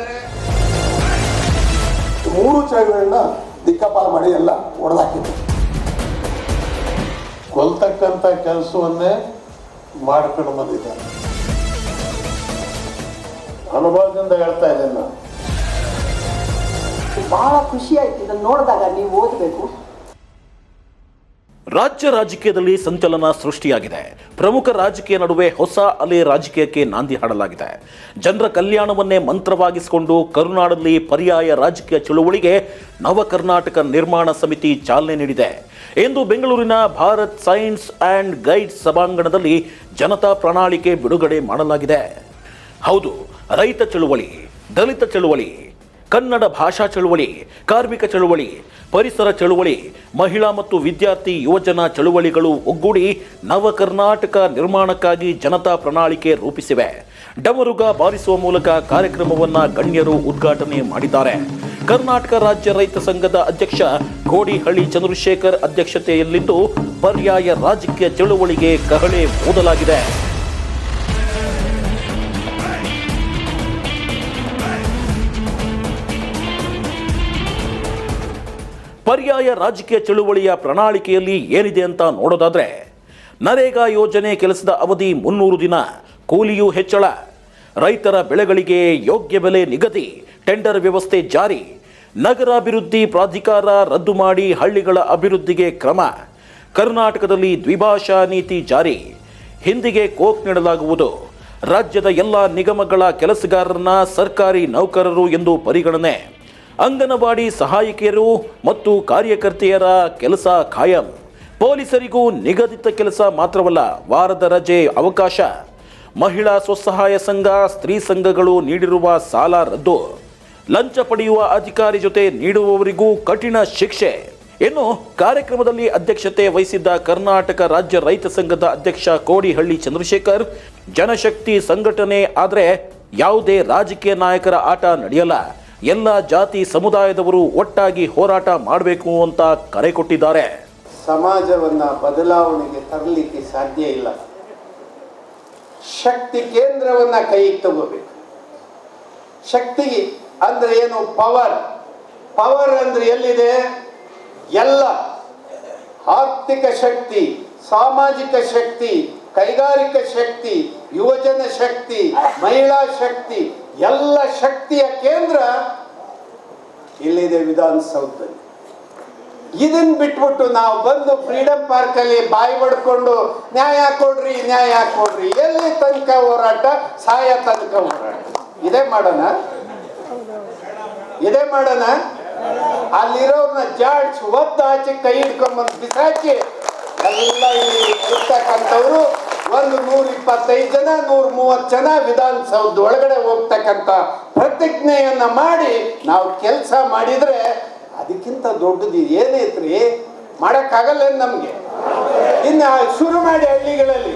ಇದ್ದಾರೆ. ಮೂರು ಚಳವಳಿಗಳನ್ನ ದಿಕ್ಕಪಾಲ ಮಾಡಿ ಎಲ್ಲ ಹೊಡೆದಾಕಿದ್ರು ಕೊಲ್ತಕ್ಕಂಥ ಕೆಲಸವನ್ನೇ ಮಾಡ್ಕೊಂಡು ಬಂದಿದ್ದಾರೆ. ಅನುಭವದಿಂದ ಹೇಳ್ತಾ ಇದ್ದೇನೆ ನಾನು. ಬಹಳ ಖುಷಿ ಆಯ್ತು ಇದನ್ನು ನೋಡಿದಾಗ ನೀವು ಓದಬೇಕು. ರಾಜ್ಯ ರಾಜಕೀಯದಲ್ಲಿ ಸಂಚಲನ ಸೃಷ್ಟಿಯಾಗಿದೆ. ಪ್ರಮುಖ ರಾಜಕೀಯ ನಡುವೆ ಹೊಸ ಅಲೆ ರಾಜಕೀಯಕ್ಕೆ ನಾಂದಿ ಹಾಡಲಾಗಿದೆ. ಜನರ ಕಲ್ಯಾಣವನ್ನೇ ಮಂತ್ರವಾಗಿಸಿಕೊಂಡು ಕರುನಾಡಲ್ಲಿ ಪರ್ಯಾಯ ರಾಜಕೀಯ ಚಳುವಳಿಗೆ ನವ ಕರ್ನಾಟಕ ನಿರ್ಮಾಣ ಸಮಿತಿ ಚಾಲನೆ ನೀಡಿದೆ. ಎಂದು ಬೆಂಗಳೂರಿನ ಭಾರತ್ ಸೈನ್ಸ್ ಆ್ಯಂಡ್ ಗೈಡ್ ಸಭಾಂಗಣದಲ್ಲಿ ಜನತಾ ಪ್ರಣಾಳಿಕೆ ಬಿಡುಗಡೆ ಮಾಡಲಾಗಿದೆ. ಹೌದು, ರೈತ ಚಳುವಳಿ, ದಲಿತ ಚಳುವಳಿ ಕನ್ನಡ ಭಾಷಾ ಚಳುವಳಿ, ಕಾರ್ಮಿಕ ಚಳುವಳಿ, ಪರಿಸರ ಚಳುವಳಿ, ಮಹಿಳಾ ಮತ್ತು ವಿದ್ಯಾರ್ಥಿ, ಯುವಜನ ಚಳುವಳಿಗಳು ಒಗ್ಗೂಡಿ ನವ ಕರ್ನಾಟಕ ನಿರ್ಮಾಣಕ್ಕಾಗಿ ಜನತಾ ಪ್ರಣಾಳಿಕೆ ರೂಪಿಸಿವೆ. ಡಮರುಗ ಬಾರಿಸುವ ಮೂಲಕ ಕಾರ್ಯಕ್ರಮವನ್ನು ಗಣ್ಯರು ಉದ್ಘಾಟನೆ ಮಾಡಿದ್ದಾರೆ. ಕರ್ನಾಟಕ ರಾಜ್ಯ ರೈತ ಸಂಘದ ಅಧ್ಯಕ್ಷ ಕೋಡಿಹಳ್ಳಿ ಚಂದ್ರಶೇಖರ್ ಅಧ್ಯಕ್ಷತೆಯಲ್ಲಿದ್ದು, ಪರ್ಯಾಯ ರಾಜಕೀಯ ಚಳುವಳಿಗೆ ಕಹಳೆ ಓದಲಾಗಿದೆ ಪರ್ಯಾಯ ರಾಜಕೀಯ ಚಳುವಳಿಯ ಪ್ರಣಾಳಿಕೆಯಲ್ಲಿ ಏನಿದೆ ಅಂತ ನೋಡೋದಾದರೆ, ನರೇಗಾ ಯೋಜನೆ ಕೆಲಸದ ಅವಧಿ ಮುನ್ನೂರು ದಿನ, ಕೂಲಿಯೂ ಹೆಚ್ಚಳ. ರೈತರ ಬೆಳೆಗಳಿಗೆ ಯೋಗ್ಯ ಬೆಲೆ ನಿಗದಿ, ಟೆಂಡರ್ ವ್ಯವಸ್ಥೆ ಜಾರಿ. ನಗರಾಭಿವೃದ್ಧಿ ಪ್ರಾಧಿಕಾರ ರದ್ದು ಮಾಡಿ ಹಳ್ಳಿಗಳ ಅಭಿವೃದ್ಧಿಗೆ ಕ್ರಮ. ಕರ್ನಾಟಕದಲ್ಲಿ ದ್ವಿಭಾಷಾ ನೀತಿ ಜಾರಿ. ಹಿಂದಿಗೆ ಕೋಕ್ ನೀಡಲಾಗುವುದು. ರಾಜ್ಯದ ಎಲ್ಲ ನಿಗಮಗಳ ಕೆಲಸಗಾರರನ್ನ ಸರ್ಕಾರಿ ನೌಕರರು ಎಂದು ಪರಿಗಣನೆ. ಅಂಗನವಾಡಿ ಸಹಾಯಕಿಯರು ಮತ್ತು ಕಾರ್ಯಕರ್ತೆಯರ ಕೆಲಸ ಖಾಯಂ. ಪೊಲೀಸರಿಗೂ ನಿಗದಿತ ಕೆಲಸ ಮಾತ್ರವಲ್ಲ, ವಾರದ ರಜೆ ಅವಕಾಶ. ಮಹಿಳಾ ಸ್ವಸಹಾಯ ಸಂಘ, ಸ್ತ್ರೀ ಸಂಘಗಳು ನೀಡಿರುವ ಸಾಲ ರದ್ದು. ಲಂಚ ಪಡೆಯುವ ಅಧಿಕಾರಿ ಜೊತೆ ನೀಡುವವರಿಗೂ ಕಠಿಣ ಶಿಕ್ಷೆ. ಇನ್ನು ಕಾರ್ಯಕ್ರಮದಲ್ಲಿ ಅಧ್ಯಕ್ಷತೆ ವಹಿಸಿದ್ದ ಕರ್ನಾಟಕ ರಾಜ್ಯ ರೈತ ಸಂಘದ ಅಧ್ಯಕ್ಷ ಕೋಡಿಹಳ್ಳಿ ಚಂದ್ರಶೇಖರ್, ಜನಶಕ್ತಿ ಸಂಘಟನೆ, ಆದರೆ ಯಾವುದೇ ರಾಜಕೀಯ ನಾಯಕರ ಆಟ ನಡೆಯಲ್ಲ. ಎಲ್ಲ ಜಾತಿ ಸಮುದಾಯದವರು ಒಟ್ಟಾಗಿ ಹೋರಾಟ ಮಾಡಬೇಕು ಅಂತ ಕರೆ ಕೊಟ್ಟಿದ್ದಾರೆ. ಸಮಾಜವನ್ನ ಬದಲಾವಣೆಗೆ ತರಲಿಕ್ಕೆ ಸಾಧ್ಯ ಇಲ್ಲ. ಶಕ್ತಿ ಕೇಂದ್ರವನ್ನ ಕೈಗೆ ತಗೋಬೇಕು. ಶಕ್ತಿ ಅಂದ್ರೆ ಏನು? ಪವರ್. ಪವರ್ ಅಂದ್ರೆ ಎಲ್ಲಿದೆ? ಎಲ್ಲ ಆರ್ಥಿಕ ಶಕ್ತಿ, ಸಾಮಾಜಿಕ ಶಕ್ತಿ ಕೈಗಾರಿಕಾ ಶಕ್ತಿ, ಯುವಜನ ಶಕ್ತಿ, ಮಹಿಳಾ ಶಕ್ತಿ, ಎಲ್ಲ ಶಕ್ತಿಯ ಕೇಂದ್ರ ಇಲ್ಲಿದೆ ವಿಧಾನಸೌಧದಲ್ಲಿ. ಇದನ್ನ ಬಿಟ್ಬಿಟ್ಟು ನಾವು ಬಂದು ಫ್ರೀಡಂ ಪಾರ್ಕ್ ಅಲ್ಲಿ ಬಾಯಿ ಬಡ್ಕೊಂಡು ನ್ಯಾಯ ಕೊಡ್ರಿ ನ್ಯಾಯ ಕೊಡ್ರಿ, ಎಲ್ಲಿ ತನಕ ಹೋರಾಟ, ಸಾಯ ತನಕ ಹೋರಾಟ. ಇದೇ ಮಾಡೋಣ? ಇದೇ ಮಾಡೋಣ? ಅಲ್ಲಿರೋರ್ನ ಜಾಡ್ಸ್ ಒದ್ದು ಆಚೆ ಕೈ ಹಿಡ್ಕೊಂಬಂದು ಬಿಸಾಕಿ, ಎಲ್ಲ ಇಲ್ಲಿ ಇರ್ತಕ್ಕಂಥವ್ರು ಒಂದು ನೂರ ಇಪ್ಪತ್ತೈದು ಜನ, ನೂರ ಮೂವತ್ತು ಜನ ವಿಧಾನಸೌಧ ಒಳಗಡೆ ಹೋಗ್ತಕ್ಕಂಥ ಪ್ರತಿಜ್ಞೆಯನ್ನ ಮಾಡಿ ನಾವು ಕೆಲಸ ಮಾಡಿದ್ರೆ ಅದಕ್ಕಿಂತ ದೊಡ್ಡದು ಏನೈತ್ರಿ? ಮಾಡಕ್ಕಾಗಲ್ಲ ನಮ್ಗೆ? ಇನ್ನು ಶುರು ಮಾಡಿ ಹಳ್ಳಿಗಳಲ್ಲಿ.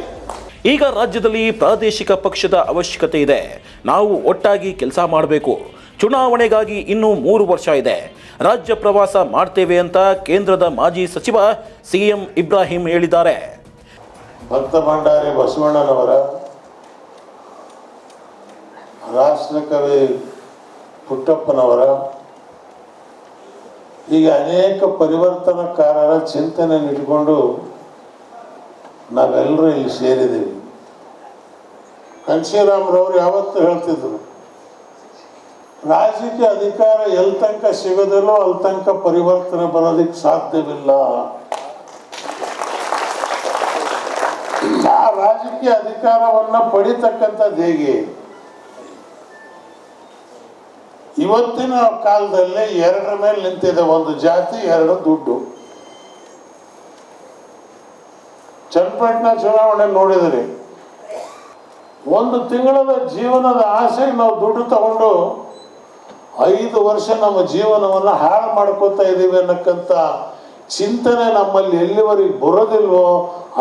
ಈಗ ರಾಜ್ಯದಲ್ಲಿ ಪ್ರಾದೇಶಿಕ ಪಕ್ಷದ ಅವಶ್ಯಕತೆ ಇದೆ. ನಾವು ಒಟ್ಟಾಗಿ ಕೆಲಸ ಮಾಡಬೇಕು. ಚುನಾವಣೆಗಾಗಿ ಇನ್ನೂ ಮೂರು ವರ್ಷ ಇದೆ. ರಾಜ್ಯ ಪ್ರವಾಸ ಮಾಡ್ತೇವೆ ಅಂತ ಕೇಂದ್ರದ ಮಾಜಿ ಸಚಿವ ಸಿಎಂ ಇಬ್ರಾಹಿಂ ಹೇಳಿದ್ದಾರೆ. ಭಕ್ತ ಭಂಡಾರಿ ಬಸವಣ್ಣನವರ ರಾಷ್ಟ್ರಕವಿ ಪುಟ್ಟಪ್ಪನವರ ಹೀಗೆ ಅನೇಕ ಪರಿವರ್ತನಕಾರರ ಚಿಂತನೆ ಇಟ್ಕೊಂಡು ನಾವೆಲ್ಲರೂ ಇಲ್ಲಿ ಸೇರಿದ್ದೀವಿ. ಕನ್ಶಿರಾಮ್ರವ್ರು ಯಾವತ್ತೂ ಹೇಳ್ತಿದ್ರು, ರಾಜಕೀಯ ಅಧಿಕಾರ ಎಲ್ಲಿ ತನಕ ಸಿಗೋದಿಲ್ಲೋ ಅಲ್ಲಿ ತನಕ ಪರಿವರ್ತನೆ ಬರೋದಕ್ಕೆ ಸಾಧ್ಯವಿಲ್ಲ. ಆ ರಾಜಕೀಯ ಅಧಿಕಾರವನ್ನ ಪಡಿತಕ್ಕಂಥದ್ದು ಹೇಗೆ ಇವತ್ತಿನ ಕಾಲದಲ್ಲಿ ಎರಡರ ಮೇಲೆ ನಿಂತಿದೆ ಒಂದು ಜಾತಿ, ಎರಡು ದುಡ್ಡು. ಚನ್ನಪಟ್ಟಣ ಚುನಾವಣೆ ನೋಡಿದ್ರಿ. ಒಂದು ತಿಂಗಳದ ಜೀವನದ ಆಸೆ ನಾವು ದುಡ್ಡು ತಗೊಂಡು ಐದು ವರ್ಷ ನಮ್ಮ ಜೀವನವನ್ನ ಹಾಳು ಮಾಡ್ಕೋತಾ ಇದ್ದೀವಿ ಅನ್ನಕ್ಕಂಥ ಚಿಂತನೆ ನಮ್ಮಲ್ಲಿ ಎಲ್ಲಿವರೆಗೆ ಬರೋದಿಲ್ವೋ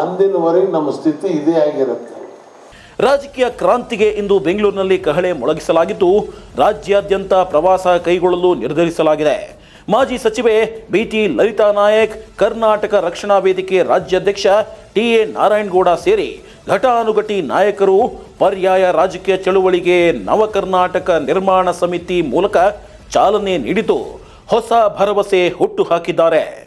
ಅಂದಿನವರೆಗೆ ನಮ್ಮ ಸ್ಥಿತಿ ಇದೇ ಆಗಿರುತ್ತೆ. ರಾಜಕೀಯ ಕ್ರಾಂತಿಗೆ ಇಂದು ಬೆಂಗಳೂರಿನಲ್ಲಿ ಕಹಳೆ ಮೊಳಗಿಸಲಾಗಿದ್ದು, ರಾಜ್ಯಾದ್ಯಂತ ಪ್ರವಾಸ ಕೈಗೊಳ್ಳಲು ನಿರ್ಧರಿಸಲಾಗಿದೆ. ಮಾಜಿ ಸಚಿವೆ ಬಿಟಿ ಲಲಿತಾ ನಾಯಕ್, ಕರ್ನಾಟಕ ರಕ್ಷಣಾ ವೇದಿಕೆ ರಾಜ್ಯಾಧ್ಯಕ್ಷ ಟಿ ಎ ನಾರಾಯಣಗೌಡ ಸೇರಿ ಘಟಾನುಘಟಿ ನಾಯಕರು ಪರ್ಯಾಯ ರಾಜಕೀಯ ಚಳುವಳಿಗೆ ನವಕರ್ನಾಟಕ ನಿರ್ಮಾಣ ಸಮಿತಿ ಮೂಲಕ ಚಾಲನೆ ನೀಡಿದ್ದು, ಹೊಸ ಭರವಸೆ ಹುಟ್ಟು ಹಾಕಿದ್ದಾರೆ.